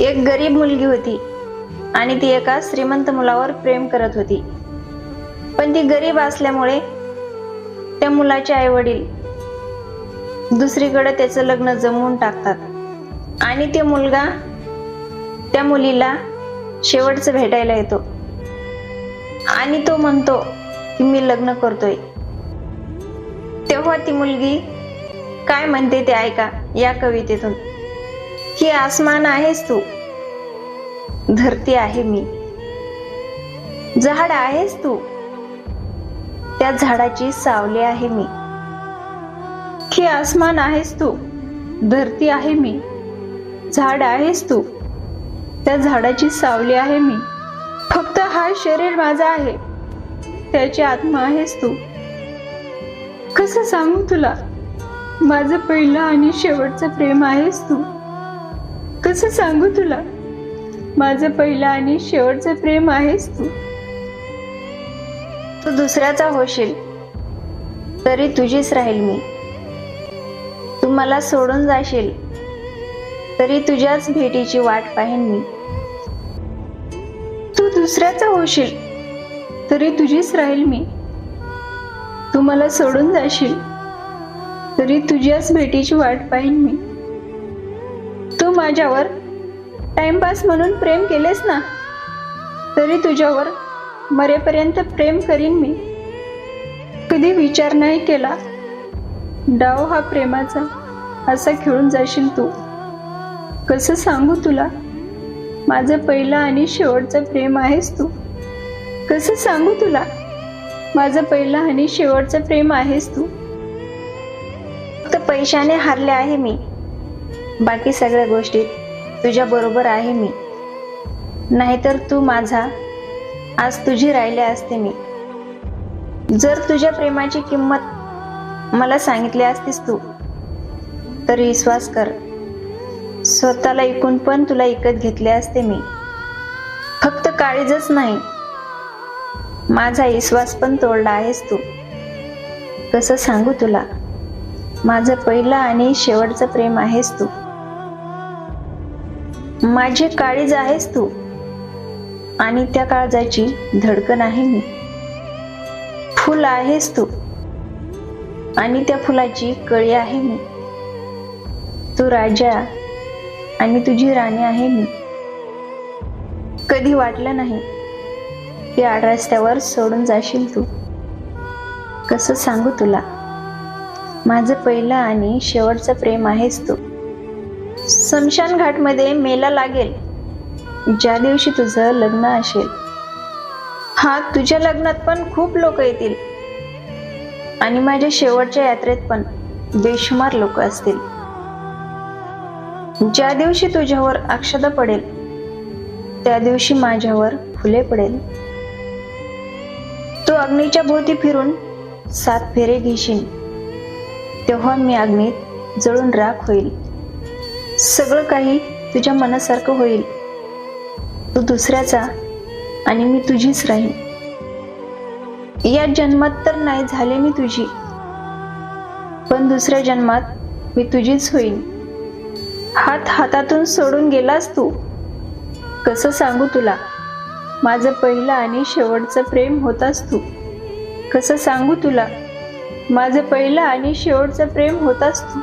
एक गरीब मुलगी होती आणि ती एका श्रीमंत मुलावर प्रेम करत होती. पण ती गरीब असल्यामुळे त्या मुलाचे आई वडील दुसरीकडे त्याचं लग्न जमवून टाकतात. आणि ते मुलगा त्या मुलीला शेवटचं भेटायला येतो. आणि तो म्हणतो की मी लग्न करतोय. तेव्हा ती मुलगी काय म्हणते ते ऐका या कवितेतून. की आसमान आहेस तू. धरती आहे मी. झाड आहेस तू. त्या झाडाची सावली आहे मी. ही आसमान आहेस तू. धरती आहे मी. झाड आहेस तू. त्या झाडाची सावली आहे मी. फक्त हा शरीर माझा आहे. त्याची आत्मा आहेस तू. कसं सांगू तुला? माझं पहिलं आणि शेवटचं प्रेम आहेस तू. कसं सांगू तुला. माझं पहिलं आणि शेवटचं प्रेम आहेस तू. तू दुसऱ्याचा होशील. तरी तुझीच राहील मी. तू मला सोडून जाशील. तरी तुझ्याच भेटीची वाट पाहीन मी. तू दुसऱ्याचा होशील. तरी तुझीच राहील मी. तू मला सोडून जाशील. तरी तुझ्याच भेटीची वाट पाहीन मी. माझ्यावर टाइमपास म्हणून प्रेम केलेस ना तरी तुझ्यावर मरेपर्यंत प्रेम करीन मी. कधी विचार नाही केला डाव हा प्रेमाचा असा खेळून जाशील तू. कसं सांगू तुला माझं पहिलं आणि शेवटचं प्रेम आहेस तू. कसं सांगू तुला माझं पहिलं आणि शेवटचं प्रेम आहेस तू. फक्त पैशाने हारले आहे मी. बाकी सगळ्या गोष्टीत तुझ्या बरोबर आहे मी. नाहीतर तू माझा आज तुझी राहिले असते मी. जर तुझ्या प्रेमाची किंमत मला सांगितली असतीस तू तर विश्वास कर स्वतःला ऐकून पण तुला ऐकत घेतले असते मी. फक्त काळीजच नाही माझा विश्वास पण तोडला आहेस तू. कसं सांगू तुला? माझं पहिलं आणि शेवटचं प्रेम आहेस तू. माझी काळीज आहेस तू. आणि त्या काळजाची धडकन आहे मी. फुल आहेस तू. आणि त्या फुलाची कळी आहे मी. तू राजा आणि तुझी राणी आहे मी. कधी वाटलं नाही की आड रस्त्यावर सोडून जाशील तू. कसं सांगू तुला? माझं पहिलं आणि शेवटचं प्रेम आहेस तू. स्मशान घाटमध्ये मेला लागेल. ज्या दिवशी तुझं लग्न असेल. हा तुझ्या लग्नात पण खूप लोक येतील. आणि माझ्या शेवटच्या यात्रेत पण बेशुमार लोक असतील. ज्या दिवशी तुझ्यावर अक्षदा पडेल त्या दिवशी माझ्यावर फुले पडेल. तू अग्नीच्या भोवती फिरून सात फेरे घेशील. तेव्हा मी अग्नीत जळून राख होईल. सगळं काही तुझ्या मनासारखं होईल. तू दुसऱ्याचा आणि मी तुझीच राहीन. या जन्मात तर नाही झाले मी तुझी. पण दुसऱ्या जन्मात मी तुझीच होईन. हात हातातून सोडून गेलास तू. कसं सांगू तुला? माझं पहिलं आणि शेवटचं प्रेम होतास तू. कसं सांगू तुला? माझं पहिलं आणि शेवटचं प्रेम होतास तू.